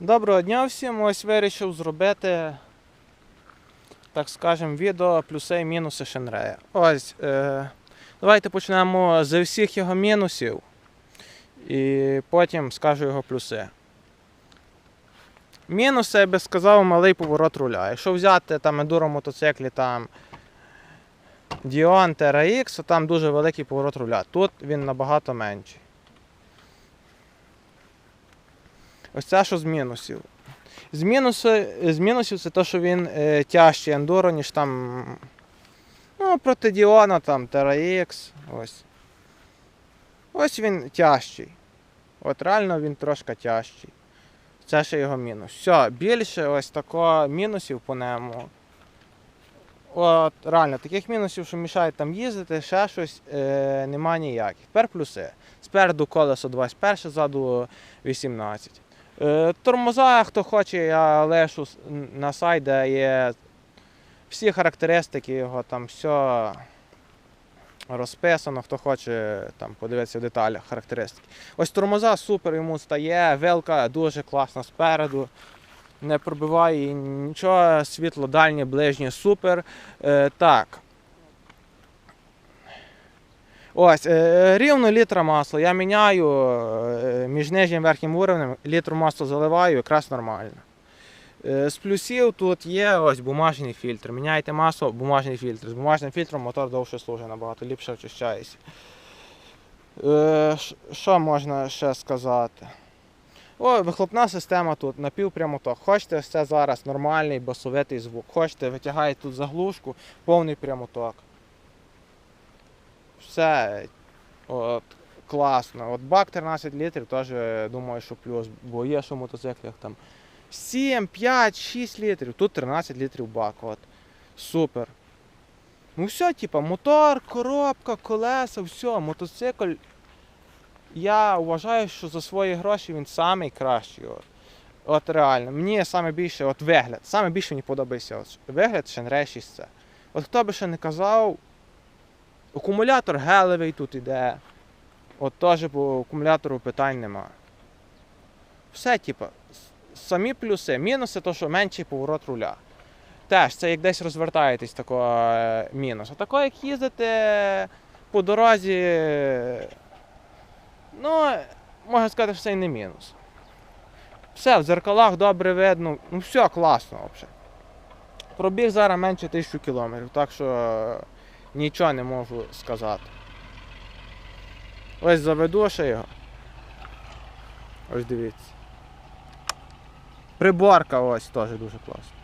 Доброго дня всім. Ось вирішив зробити, так скажемо, відео плюси і мінуси Шенрея. Ось. Е, давайте почнемо з всіх його мінусів. І потім скажу його плюси. Мінуси, я би сказав, малий поворот руля. Якщо взяти там ендуро мотоциклі там Dion TRX, то там дуже великий поворот руля. Тут він набагато менший. Ось це що з мінусів. З, мінуси, з мінусів це те, що він е, тяжчий ендуро, ніж там. Ну, проти Діона, там, TRX. Ось. Ось він тяжчий. От реально він трошки тяжчий. Це ще його мінус. Все, більше ось такого мінусів по ньому. От реально, таких мінусів, що мішають там їздити, ще щось е, нема ніяких. Тепер плюси. Спереду колесо 21, ззаду 18. Е, тормоза, хто хоче, я лишу на сайт, де є всі характеристики його, там все розписано, хто хоче там, подивитися в деталях характеристики. Ось тормоза супер йому стає, вилка дуже класна спереду. Не пробиває нічого, світло дальнє, ближнє, супер. Е, так. Ось, е, рівно літра масла. Я міняю е, між нижнім і верхнім уровнем, літру масла заливаю, якраз нормально. Е, з плюсів тут є ось бумажний фільтр. Міняєте масло, бумажний фільтр. З бумажним фільтром мотор довше служить, набагато ліпше очищається. Е, що можна ще сказати? О, вихлопна система тут напівпрямоток. Хочете ось зараз нормальний басовитий звук. Хочете, витягаєте тут заглушку, повний прямоток. Все от, класно. От бак 13 літрів теж е, думаю, що плюс, бо є що в мотоциклах там 7, 5, 6 літрів. Тут 13 літрів бак. От. Супер. Ну все, типа, мотор, коробка, колеса, все, мотоцикл. Я вважаю, що за свої гроші він самий кращий. От, от реально. Мені саме більше от вигляд. Саме більше мені подобається от, вигляд Shenrei 6C. От хто би ще не казав, акумулятор гелевий тут іде. От теж по акумулятору питань нема. Все, типа, самі плюси. Мінуси то, що менший поворот руля. Теж це як десь розвертаєтесь такого е, мінус. А тако, як їздите по дорозі, ну, можна сказати, що це і не мінус. Все, в зеркалах добре видно, ну все класно взагалі. Пробіг зараз менше тисячу кілометрів, так що нічого не можу сказати. Ось заведу ще його. Ось дивіться. Приборка ось теж дуже класна.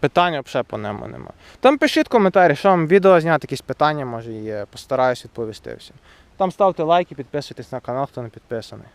Питання взагалі по ньому нема. Там пишіть коментарі, що вам відео зняти, якісь питання, може є. Постараюсь відповісти всім. Там ставте лайки, підписуйтесь на канал, хто не підписаний.